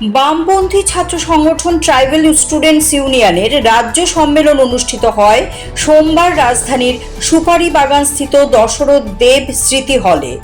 বামপন্থী ছাত্র সংগঠন ট্রাইবেল স্টুডেন্টস ইউনিয়নের রাজ্য সম্মেলন অনুষ্ঠিত হয় সোমবার রাজধানীর সুপারি বাগানস্থিত দশরথ দেব স্মৃতি হলে।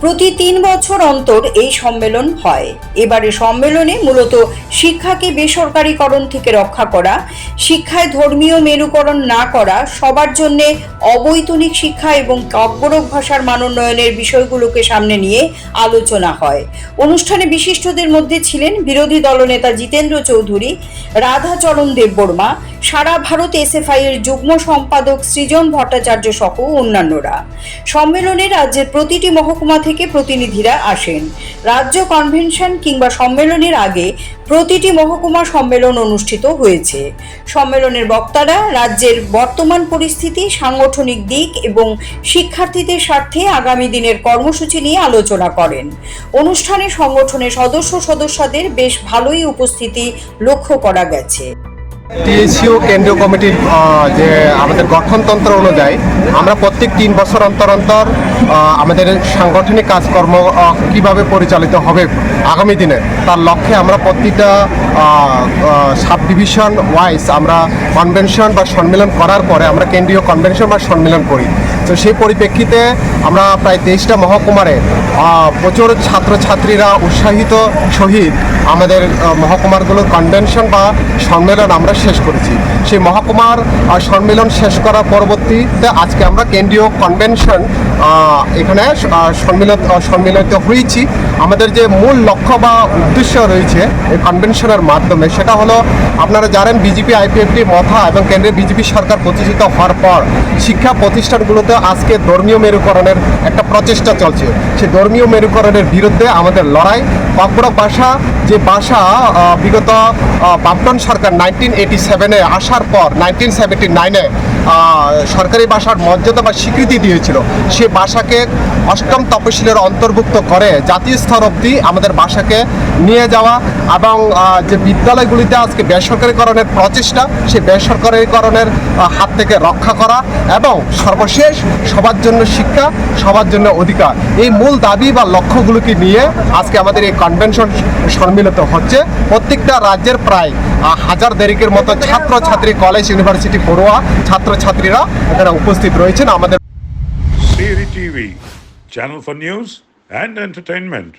প্রতি তিন বছর অন্তর এই সম্মেলন হয়। এবারে সম্মেলনে মূলত শিক্ষাকে বেসরকারীকরণ থেকে রক্ষা করা, শিক্ষায় ধর্মীয় মেরুকরণ না করা, সবার জন্যে অবৈতনিক শিক্ষা এবং কাব্যরক ভাষার মানোন্নয়নের বিষয়গুলোকে সামনে নিয়ে আলোচনা হয়। অনুষ্ঠানে বিশিষ্টদের মধ্যে ছিলেন বিরোধী দলনেতা জিতেন্দ্র চৌধুরী রাধাচরণ দেববর্মা সারা ভারত এসএফআই এর যুগ্ম সম্পাদক সৃজন ভট্টাচার্য সহ অন্যান্যরা। সম্মেলনে রাজ্যের প্রতিটি মহকুমা থেকে প্রতিনিধিরা আসেন। রাজ্য কনভেনশন কিংবা সম্মেলনের আগে প্রতিটি মহকুমা সম্মেলন অনুষ্ঠিত হয়েছে। সম্মেলনের বক্তারা রাজ্যের বর্তমান পরিস্থিতি, সাংগঠনিক দিক এবং শিক্ষার্থীদের স্বার্থে আগামী দিনের কর্মসূচি নিয়ে আলোচনা করেন। অনুষ্ঠানে সংগঠনের সদস্য সদস্যদের বেশ ভালোই উপস্থিতি লক্ষ্য করা গেছে। টিএসইউ কেন্দ্রীয় কমিটির যে আমাদের গঠনতন্ত্র অনুযায়ী আমরা প্রত্যেক তিন বছর অন্তর অন্তর আমাদের সাংগঠনিক কাজকর্ম কীভাবে পরিচালিত হবে আগামী দিনে? তার লক্ষ্যে আমরা প্রতিটা সাব ডিভিশন ওয়াইজ আমরা কনভেনশন বা সম্মেলন করার পরে আমরা কেন্দ্রীয় কনভেনশন বা সম্মেলন করি। তো সেই পরিপ্রেক্ষিতে আমরা প্রায় তেইশটা মহকুমারে প্রচুর ছাত্রছাত্রীরা উৎসাহিত সহিত আমাদের মহকুমারগুলোর কনভেনশন বা সম্মেলন আমরা শেষ করেছি। সেই মহকুমার সম্মেলন শেষ করার পরবর্তীতে আজকে আমরা কেন্দ্রীয় কনভেনশন এখানে সম্মিলিত সম্মিলিত হয়েছি। আমাদের যে মূল লক্ষ্য বা উদ্দেশ্য রয়েছে এই কনভেনশনের মাধ্যমে, সেটা হলো, আপনারা জানেন বিজেপি আইপিএফটি মথা এবং কেন্দ্রের বিজেপি সরকার প্রতিষ্ঠিত হওয়ার পর শিক্ষা প্রতিষ্ঠানগুলোতে আজকে ধর্মীয় মেরুকরণের একটা প্রচেষ্টা চলছে। সেই ধর্মীয় মেরুকরণের বিরুদ্ধে আমাদের লড়াই। ককবরক ভাষা, যে ভাষা বিগত বাপটন সরকার নাইনটিন এইটি সেভেনে আসার পর নাইনটিন সেভেন্টি নাইনে সরকারি ভাষার মর্যাদা বা স্বীকৃতি দিয়েছিল। সে ভাষাকে অষ্টম তপশিলের অন্তর্ভুক্ত করে, জাতীয় স্তর অবধি আমাদের ভাষাকে নিয়ে যাওয়া এবং যে বিদ্যালয়গুলিতে আজকে বেসরকারীকরণের প্রচেষ্টা, সেই বেসরকারীকরণের হাত থেকে রক্ষা করা এবং সর্বশেষ সবার জন্য শিক্ষা, সবার জন্য অধিকার। এই মূল দাবি বা লক্ষ্যগুলোকে নিয়ে আজকে আমাদের এই কনভেনশন সম্মিলিত হচ্ছে। প্রত্যেকটা রাজ্যের প্রায় হাজার দেরিকের মতো ছাত্রছাত্রী কলেজ ইউনিভার্সিটি পড়ুয়া, ছাত্রছাত্রীরা এখানে উপস্থিত রয়েছেন। আমাদের TV, channel for news and entertainment.